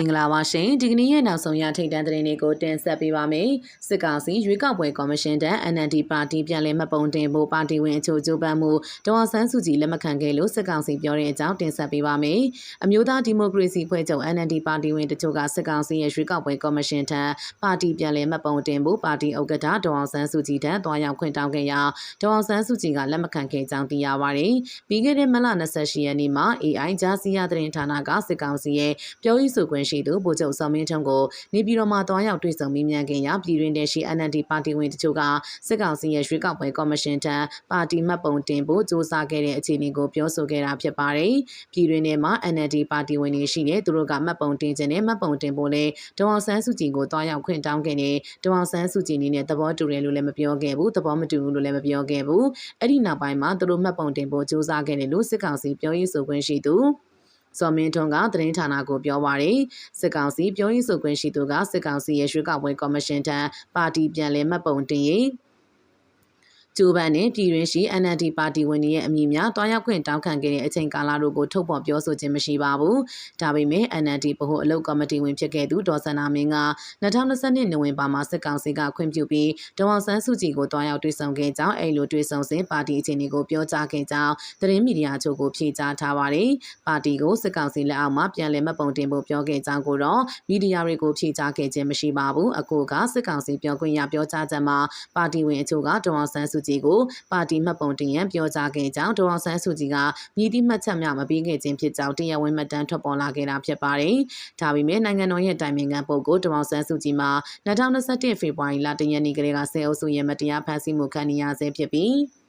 င်္ဂလာပါရှင်ဒီကနေ့ရဲ့နောက်ဆုံးရထိတ်တန့်သတင်းတွေကိုတင်ဆက်ပေးပါမယ်စစ်ကောင်စီရွေးကောက်ပွဲကော်မရှင်တန်း NND ပါတီပြန်လည်မှတ်ပုံတင်ဖို့ပါတီဝင်အချို့ကြိုးပမ်းမှုဒေါ်ဆန်းစုကြည်လက်မခံခဲ့လို့စစ်ကောင်စီပြောတဲ့အကြောင်းတင်ဆက်ပေးပါမယ်အမျိုးသားဒီမိုကရေစီဖွဲ့ချုပ် NND ပါတီဝင်တချို့ကစစ်ကောင်စီရဲ့ရွေးကောက်ပွဲကော်မရှင်ထံပါတီပြန်လည်မှတ်ပုံတင်ဖို့ပါတီဥက္ကဋ္ဌဒေါ်ဆန်းစုကြည်ထံတွားရောက်ခွင့်တောင်းခဲ့ရာဒေါ်ဆန်းစုကြည်ကလက်မခံခဲ့ကြောင်းသိရပါတယ်ပြီးခဲ့တဲ့မလ28ရက်နေ့မှာ AI ဂျာစီယာသတင်းဌာနကစစ်ကောင်စီရဲ့ပြောရေးဆိုခွင့်ရှိသူဗိုလ်ချုပ်စောမင်းထွန်းကိုနေပြည်တော်မှာတွားရောက်တွေ့ဆုံမေးမြန်းခဲ့ရာပြည်တွင်းတဲ့ရှိ NND ပါတီဝင်တချို့ကစစ်ကောင်စီရဲ့ရွေးကောက်ပွဲကော်မရှင်ထံပါတီမှတ်ပုံတင်ဖို့စ조사ခဲ့တဲ့အခြေအနေကိုပြောဆိုခဲ့တာဖြစ်ပါတယ်။ပြည်တွင်းထဲမှာ NND ပါတီဝင်တွေရှိတဲ့သူတို့ကမှတ်ပုံတင်ခြင်းနဲ့မှတ်ပုံတင်ဖို့လဲဒေါအောင်ဆန်းစုကြည်ကိုတွားရောက်ခွင့်တောင်းခဲ့တဲ့ဒေါအောင်ဆန်းစုကြည်အနေနဲ့သဘောတူတယ်လို့လည်းမပြောခဲ့ဘူးသဘောမတူဘူးလို့လည်းမပြောခဲ့ဘူး။အဲ့ဒီနောက်ပိုင်းမှာသူတို့မှတ်ပုံတင်ဖို့စ조사ခဲ့တယ်လို့စစ်ကောင်စီပြောရေးဆိုခွင့်ရှိသူ စော်မင်းထွန်းကသတင်းဌာနကိုပြောပါရယ်စစ်ကောင်စီပြောရေးဆိုခွင့်ရှိသူကစစ်ကောင်စီရဲ့ရွေးကောက်ပွဲကော်မရှင်ထံပါတီပြန်လည်မှတ်ပုံတင်ရေး ကျိုးပန်းနဲ့ပြည်တွင်းရှိ NLD ပါတီဝင်တွေရဲ့အမည်များတွားရောက်ခွင့်တောင်းခံခဲ့တဲ့အချိန်ကာလတို့ကိုထုတ်ဖော်ပြောဆိုခြင်းမရှိပါဘူး။ဒါပေမဲ့ NLD ဗဟိုအလုပ်ကော်မတီဝင်ဖြစ်ခဲ့သူဒေါ်စန္နာမင်းက2020နိုဝင်ဘာမှာစစ်ကောင်စီကခွင့်ပြုပြီးဒေါ်အောင်ဆန်းစုကြည်ကိုတွားရောက်တွေ့ဆုံခဲ့ကြောင်းအဲ့လိုတွေ့ဆုံစဉ်ပါတီအခြေအနေကိုပြောကြားခဲ့ကြောင်းသတင်းမီဒီယာချုပ်ကိုဖြေကြားထားပါတယ်။ပါတီကိုစစ်ကောင်စီလက်အောက်မှာပြန်လည်မှတ်ပုံတင်ဖို့ပြောခဲ့ကြောင်းကိုတော့မီဒီယာတွေကိုဖြေကြားခဲ့ခြင်းမရှိပါဘူး။အခုကစစ်ကောင်စီပြောခွင့်ရပြောကြားချက်မှာပါတီဝင်အချို့ကဒေါ်အောင်ဆန်းစုကြည်ကိုပါတီမှတ်ပုံတင်ရန်ပြောကြားခဲ့ကြောင်းဒေါအောင်ဆန်းစုကြည်ကမြည်သည့်မှတ်ချက်များမပေးခဲ့ခြင်းဖြစ်ကြောင်းတရားဝင်မှတ်တမ်းထွက်ပေါ်လာခဲ့တာဖြစ်ပါတယ်။ဒါပေမဲ့နိုင်ငံတော်ရဲ့တိုင်ပင်ခံပုဂ္ဂိုလ်ဒေါအောင်ဆန်းစုကြည်မှာ2021ဖေဖော်ဝါရီလတရက်နေ့ကလေးကဆဲအုပ်စုရဲ့မတရားဖမ်းဆီးမှုခံရဆဲဖြစ်ပြီး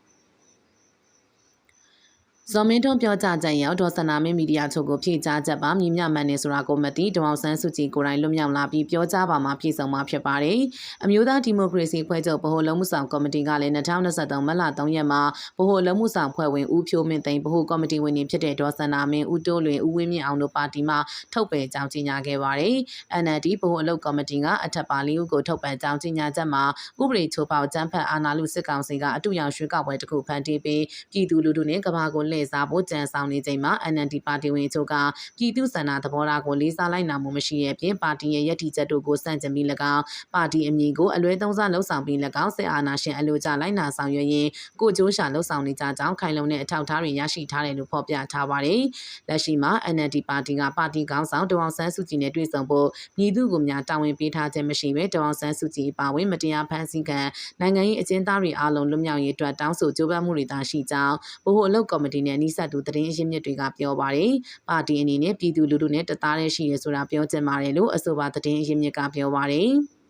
ဇော်မင်းထွန်းပြောကြားချက်ရောက်ဒေါ်စနာမင်းမီဒီယာချုပ်ကိုဖြေကြားချက်ပါမြင်မြမှန်နေဆိုတာကိုမသိဒေါအောင်ဆန်းစုကြည်ကိုယ်တိုင်လွတ်မြောက်လာပြီးပြောကြားပါမှာပြည်စုံမှာဖြစ်ပါတယ်။အမျိုးသားဒီမိုကရေစီဖွဲ့ချုပ်ဗဟိုလုံးမှုဆောင်ကော်မတီကလည်း2023မတ်လ3ရက်မှာဗဟိုလုံးမှုဆောင်ဖွဲ့ဝင်ဦးဖြိုးမင်းသိန်းဗဟိုကော်မတီဝင်တွေဖြစ်တဲ့ဒေါ်စနာမင်းဦးတိုးလွင်ဦးဝင်းမြင့်အောင်တို့ပါတီမှထုတ်ပယ်ကြောင်းကြေညာခဲ့ပါတယ်။ NLD ဗဟိုအလုပ်ကော်မတီကအထက်ပါလီဦးကိုထုတ်ပယ်ကြောင်းကြေညာချက်မှာဥပဒေချိုးဖောက်ကြမ်းဖက်အာဏာလုစစ်ကောင်စီကအတူရောင်ရွှေကောက်ပွဲတစ်ခုဖန်တီးပြီးပြည်သူလူထုနဲ့ကဘာကိုလှည့်စားဖို့ကြံဆောင်နေချိန်မှာ NND ပါတီဝင်ချုပ်ကပြည်သူ့ဆန္ဒသဘောထားကိုလေးစားလိုက်နာမှုမရှိရဲ့ပြင်ပါတီရဲ့ရည်တည်ချက်တို့ကိုစန့်ကျင်ပြီး၎င်းပါတီအမည်ကိုအလွဲသုံးစားလှုပ်ဆောင်ပြီး၎င်းစစ်အာဏာရှင်အလိုကျလိုက်နာဆောင်ရွက်ရင်းကိုကျိုးရှာလှုပ်ဆောင်နေကြကြောင်းခိုင်လုံတဲ့အထောက်အထားတွေရရှိထားတယ်လို့ဖော်ပြထားပါတယ်။လက်ရှိမှာ NND ပါတီကပါတီခေါင်းဆောင်ဒေါအောင်ဆန်းစုကြည်နဲ့တွေ့ဆုံဖို့မြည်သူကိုများတာဝန်ပေးထားခြင်းမရှိဘဲဒေါအောင်ဆန်းစုကြည်ပါဝင်မတရားဖန်ဆီးခံနိုင်ငံရေးအကျဉ်းသားတွေအားလုံးလွတ်မြောက်ရေးအတွက်တောင်းဆိုကြိုးပမ်းမှုတွေသာရှိကြောင်းဗဟိုအလုပ်ကော်မတီနဲ့နှိစက်သူသတင်းရင်းမြစ်တွေကပြောပါတယ်။ပါတီအနေနဲ့ပြည်သူလူထုနဲ့တသားတည်းရှိရဆိုတာပြောချင်ပါတယ်လို့အဆိုပါသတင်းရင်းမြစ်ကပြောပါတယ်။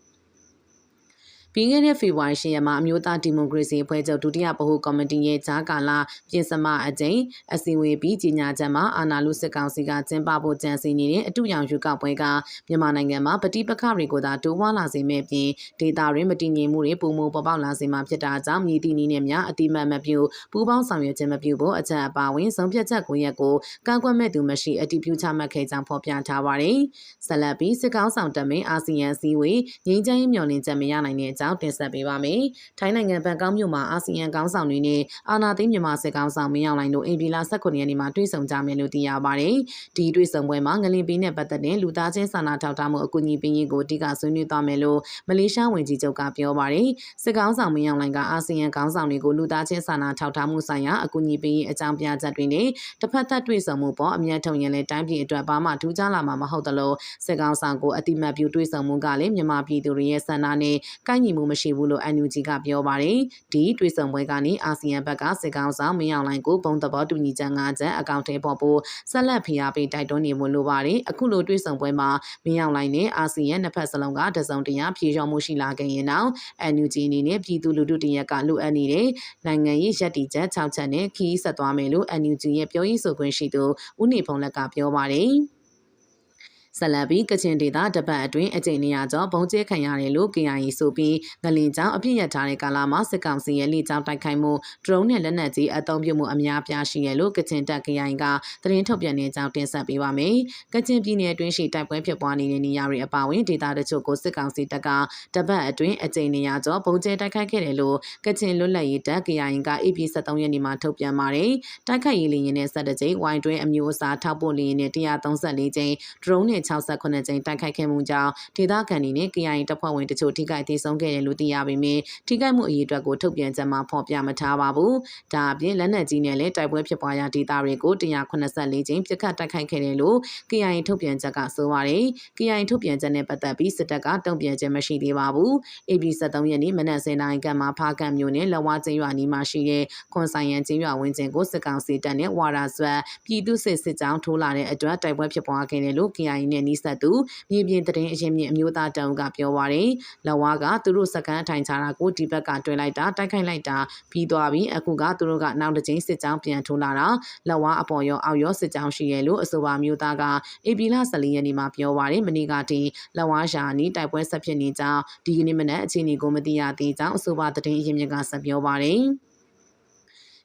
ပြီးခဲ့တဲ့ဖေဖော်ဝါရီ10ရက်မှာအမျိုးသားဒီမိုကရေစီအဖွဲ့ချုပ်ဒုတိယဗဟိုကော်မတီရဲ့ဂျာကာလာပြင်စမအကြိမ်အစည်းအဝေးပြီးကြီးညာချက်မှာအာဏာလုစစ်ကောင်စီကကျင်းပဖို့ကြံစည်နေတဲ့အတူရောင်ရွေးကောက်ပွဲကမြန်မာနိုင်ငံမှာပဋိပက္ခတွေကိုသာတိုးဝါလာစေမဲ့ပြင်ဒေတာရင်းမတည်ငြိမ်မှုတွေပုံမပေါ်ပေါက်လာစေမှာဖြစ်တာကြောင့်မြည်တည်နည်းနဲ့များအတိမတ်မပြုပူးပေါင်းဆောင်ရွက်ခြင်းမပြုဖို့အချက်အပါဝင်ဆုံးဖြတ်ချက်ကိုရက်ကိုကောက်ကွက်မဲ့သူမရှိအတိပြုချမှတ်ခဲ့ကြောင်းဖော်ပြထားပါတယ်။ဆက်လက်ပြီးစစ်ကောင်းဆောင်တမင်အာဆီယံစည်းဝေးငြိမ်းချမ်းရေးမျှော်လင့်ချက်မရနိုင်တဲ့အကြောင်းတင်ဆက်ပေးပါမယ်။ထိုင်းနိုင်ငံဘန်ကောက်မြို့မှာအာဆီယံခေါင်းဆောင်တွေနဲ့အာနာသိန်းမြန်မာစစ်ကောင်ဆောင်မင်းအောင်လှိုင်တို့အင်ပီလာ18ရက်နေ့မှာတွေ့ဆုံကြမယ်လို့သိရပါတယ်။ဒီတွေ့ဆုံပွဲမှာငလင်ပီးနဲ့ပတ်သက်တဲ့လူသားချင်းစာနာထောက်ထားမှုအကူအညီပေးရေးကိုအဓိကဆွေးနွေးသွားမယ်လို့မလေးရှားဝန်ကြီးချုပ်ကပြောပါတယ်။စစ်ကောင်ဆောင်မင်းအောင်လှိုင်ကအာဆီယံခေါင်းဆောင်တွေကိုလူသားချင်းစာနာထောက်ထားမှုဆိုင်ရာအကူအညီပေးရေးအကြောင်းပြချက်တွေနဲ့တစ်ဖက်သက်တွေ့ဆုံမှုပေါ်အမြတ်ထုံရင်လဲတိုင်းပြည်အတွက်ဘာမှထူးခြားလာမှာမဟုတ်သလိုစစ်ကောင်ဆောင်ကိုအတိမတ်ပြုတွေ့ဆုံမှုကလည်းမြန်မာပြည်သူတွေရဲ့ဆန္ဒနဲ့ကိုက်ညီမှုမရှိဘူးလို့ NUG ကပြောပါတယ်ဒီတွေ့ဆုံပွဲကနေအာဆီယံဘက်ကစစ်ကောင်ဆောင်မင်းအောင်လှိုင်ကိုဘုံသဘောတူညီချက်၅ချက်အကောင့်ထဲပေါ်ဖို့ဆက်လက်ဖိအားပေးတိုက်တွန်းနေမှုလိုပါတယ်အခုလိုတွေ့ဆုံပွဲမှာမင်းအောင်လှိုင်နဲ့အာဆီယံနှစ်ဖက်စလုံးကတစုံတရာဖြေလျှော်မှုရှိလာခဲ့ရင်တော့ NUG အနေနဲ့ပြည်သူလူထုတရက်ကလိုအပ်နေတဲ့နိုင်ငံရေးရည်တည်ချက်6ချက်နဲ့ခီးဆက်သွားမယ်လို့ NUG ရဲ့ပြောရေးဆိုခွင့်ရှိသူဦးနေဖုံးလက်ကပြောပါတယ် ဆက်လက်ပြီးကချင်ဒေသတပတ်အတွင်းအကြိမ်နေရကျော်ဘုံကျဲခံရတယ်လို့ KIA ဆိုပြီးငလင်ကြောင်အပြစ်ရထားတဲ့ကာလမှာစစ်ကောင်စီရဲ့လေကြောင်းတိုက်ခိုက်မှုဒရုန်းနဲ့လက်နက်ကြီးအသုံးပြုမှုအများပြားရှိရလို့ကချင်တပ် KIA ကသတင်းထုတ်ပြန်တဲ့အကြောင်းတင်ဆက်ပေးပါမယ်။ကချင်ပြည်နယ်အတွင်းရှိတိုက်ပွဲဖြစ်ပွားနေတဲ့နေရာတွေအပါအဝင်ဒေသတချို့ကိုစစ်ကောင်စီတပ်ကတပတ်အတွင်းအကြိမ်နေရကျော်ဘုံကျဲတိုက်ခိုက်ခဲ့တယ်လို့ကချင်လွတ်လပ်ရေးတပ် KIA က AP 73ရက်နေ့မှာထုတ်ပြန်ပါတယ်။တိုက်ခိုက်ရေးလေယာဉ်နဲ့ဆက်တကြိမ်ဝိုင်းတွင်းအမျိုးအစားထောက်ပို့လေယာဉ်နဲ့134ကြိမ်ဒရုန်းနဲ့68ကြိမ်တိုက်ခိုက်ခဲ့မှုကြောင့်ဒေသခံတွေနဲ့ KIA တပ်ဖွဲ့ဝင်တချို့ထိခိုက်ဒေဆုံးခဲ့တယ်လို့သိရပေမဲ့ထိခိုက်မှုအရေးအတွက်ကိုထုတ်ပြန်ချက်မှာဖော်ပြမထားပါဘူး။ဒါအပြင်လက်နက်ကြီးနဲ့လည်းတိုက်ပွဲဖြစ်ပွားရာဒေသတွေကို184ကြိမ်ပြစ်ခတ်တိုက်ခိုက်ခဲ့တယ်လို့ KIA ထုတ်ပြန်ချက်ကဆိုပါတယ်။ KIA ထုတ်ပြန်ချက်နဲ့ပတ်သက်ပြီးစစ်တပ်ကတုံ့ပြန်ချက်မရှိသေးပါဘူး။ AB 73ရက်နေ့မနက်10:00နာရီခန့်မှာဖားကန့်မြို့နယ်လဝကျင်းရွာနီးမှာရှိတဲ့ခွန်ဆိုင်ရန်ကျင်းရွာဝင်းကျင်ကိုစစ်ကောင်စီတပ်နဲ့ဝါရာဆွတ်ပြည်သူစစ်စစ်ကြောင်းထိုးလာတဲ့အတွက်တိုက်ပွဲဖြစ်ပွားခဲ့တယ်လို့ KIA နဲ့နှိစက်သူမြေပြင်သတင်းအရင်မြင့်အမျိုးသားတောင်ကပြောပါတယ်။လဝကသူတို့စကန်ထိုင်ချတာကိုဒီဘက်ကတွဲလိုက်တာတိုက်ခိုက်လိုက်တာပြီးသွားပြီးအခုကသူတို့ကနောက်တစ်ကြိမ်စစ်ကြောင်းပြန်ထိုးလာတာလဝအပေါ်ရောအောက်ရောစစ်ကြောင်းရှိရလို့အဆိုပါမျိုးသားကအေပီလာ14ရက်နေ့မှာပြောပါတယ်မနေ့ကတည်းလဝရှာနီးတိုက်ပွဲဆက်ဖြစ်နေကြောင်းဒီကနေ့မနက်အခြေအနေကိုမသိရသေးကြောင်းအဆိုပါသတင်းအရင်မြင့်ကဆက်ပြောပါတယ်။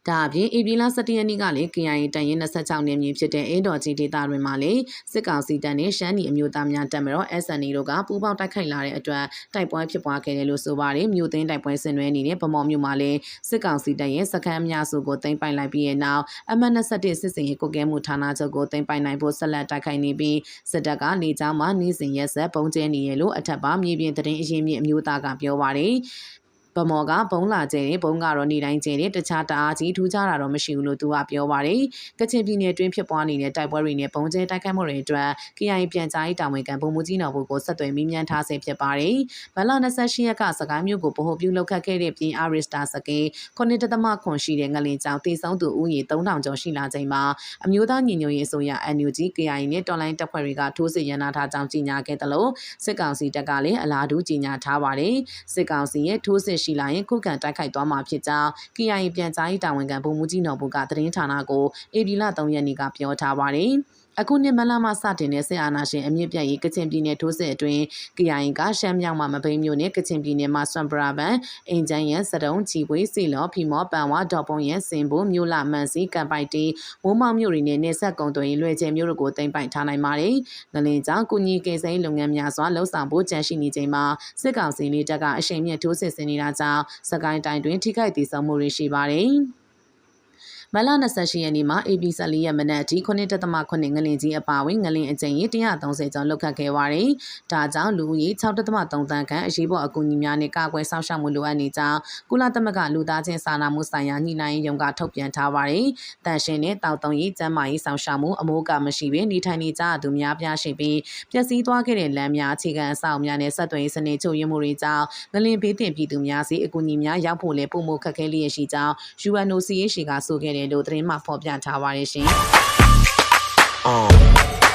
ဒါအပြင်ဧပြီလ17ရက်နေ့ကလည်း KIA တန်ရင်26နယ်မြေဖြစ်တဲ့အင်းတော်ကြီးဒေသတွင်မှာလည်းစစ်ကောင်စီတပ်နဲ့ရှမ်းပြည်အမျိုးသားများတပ်မတော် SNA တို့ကပူးပေါင်းတိုက်ခိုက်လာတဲ့အတွက်တိုက်ပွဲဖြစ်ပွားခဲ့တယ်လို့ဆိုပါတယ်မြို့သိမ်းတိုက်ပွဲဆင်နွှဲနေတဲ့ဗမော်မြို့မှာလည်းစစ်ကောင်စီတပ်ရဲ့စခန်းအများစုကိုသိမ်းပိုက်လိုက်ပြီးတဲ့နောက်အမှတ်21 စစ်စင်ရေးကုကဲမှုဌာနချုပ်ကိုသိမ်းပိုက်နိုင်ဖို့ဆက်လက်တိုက်ခိုက်နေပြီးစစ်တပ်ကနေကြောင်းမှနေစဉ်ရက်ဆက်ပုံကျဲနေရလို့အထက်ပါမြေပြင်တရင်အရင်မြင့်အမျိုးသားကပြောပါတယ် ဗမော်ကဘုံလာကျဲတယ်ဘုံကတော့နေတိုင်းကျဲတယ်တခြားတအားကြီးထူးခြားတာတော့မရှိဘူးလို့သူကပြောပါတယ်ကချင်ပြည်နယ်တွင်းဖြစ်ပွားနေတဲ့တိုက်ပွဲတွေနဲ့ဘုံကျဲတိုက်ခိုက်မှုတွေအတွက် KIA ပြန်ကြားရေးတာဝန်ခံဗိုလ်မှူးကြီးနော်ဘူကိုဆက်သွယ်မိမြန်ထားဆဲဖြစ်ပါတယ်ဗလ28ရက်ကစကိုင်းမြို့ကိုဗဟိုပြုလုပ်ခတ်ခဲ့တဲ့ပြင်အာရစ်စတာစကေ9.3ခွန်ရှိတဲ့ငလင်ကြောင်တေဆုံးသူဦးရေ3000ကျော်ရှိလာချိန်မှာအမျိုးသားညီညွတ်ရေးအစိုးရ NUG KIA နဲ့တော်လိုင်းတပ်ဖွဲ့တွေကထိုးစစ်ရန်နာထားကြောင်းကြေညာခဲ့တယ်လို့စစ်ကောင်စီတပ်ကလည်းအလားတူကြေညာထားပါတယ်စစ်ကောင်စီရဲ့ထိုးစစ်ရှိလာရင်ခုခံတိုက်ခိုက်သွားမှာဖြစ်ကြောင်း KIA ပြန်ကြားရေးတာဝန်ခံဗိုလ်မှူးကြီးနော်ဘူကသတင်းဌာနကိုအေဗီလာ3ရက်နေ့ကပြောထားပါတယ်။ အခုနှစ်မလမှစတင်တဲ့စစ်အာဏာရှင်အမြင့်ပြတ်ရေးကချင်ပြည်နယ်ထိုးစစ်အတွင်း KIA ကရှမ်းမြောက်မှာမဘိမ်းမြို့နယ်ကချင်ပြည်နယ်မှာဆွမ်ပရာဘန်အင်ဂျန်ရန်စတုံးချီပွေးစီလော်ဖီမောပန်ဝါဒေါ်ပုံရန်စင်ဘူမြို့လာမန်စီကံပိုက်တီမိုးမောင်မြို့တွေနဲ့နေဆက်ကုံသွင်းလွယ်ကျဲမြို့တို့ကိုတင်ပိုင်ထားနိုင်ပါတယ်။ငလင်ကြောင့်ကုညီကင်စိမ်းလုပ်ငန်းများစွာလှုပ်ဆောင်ဖို့ကြံရှိနေချိန်မှာစစ်ကောင်စီလေးတပ်ကအရှိန်မြင့်ထိုးစစ်ဆင်နေတာကြောင့်စကိုင်းတိုင်းတွင်ထိခိုက်ဒေဆုံးမှုတွေရှိပါတယ်။ မလ28ရက်နေ့မှာ AB 14ရက်မနက်အထိ9.8ငလင်ကြီးအပါအဝင်ငလင်အကြိမ်ရေ130ကျော်လောက်ခတ်ခဲ့ပါတယ်။ဒါကြောင့်လူဦးရေ6.3တန်းခန့်အရေးပေါ်အကူအညီများနဲ့ကာကွယ်စောင့်ရှောက်မှုလိုအပ်နေကြောင်းကုလသမဂ္ဂလူသားချင်းစာနာမှုဆိုင်ရာညှိနှိုင်းရေးရုံးကထုတ်ပြန်ထားပါတယ်။တန်ရှင်နဲ့တောက်တုံရေးကျန်းမာရေးဆောင်ရှောက်မှုအမိုးကမရှိဘဲနေထိုင်နေကြသူများပြားရှိပြီးပျက်စီးသွားခဲ့တဲ့လမ်းများအခြေခံအဆောက်အများနဲ့ဆက်သွယ်ရေးစနစ်ချုပ်ရင်းမှုတွေကြောင့်ငလင်ဘေးတင်ပြည်သူများစီအကူအညီများရောက်ဖို့လည်းပုံမှုခက်ခဲလျက်ရှိကြောင်း UNOCHA ကဆိုခဲ့တယ်လို့သတင်းမှဖော်ပြထားပါတယ်ရှင်။ Um.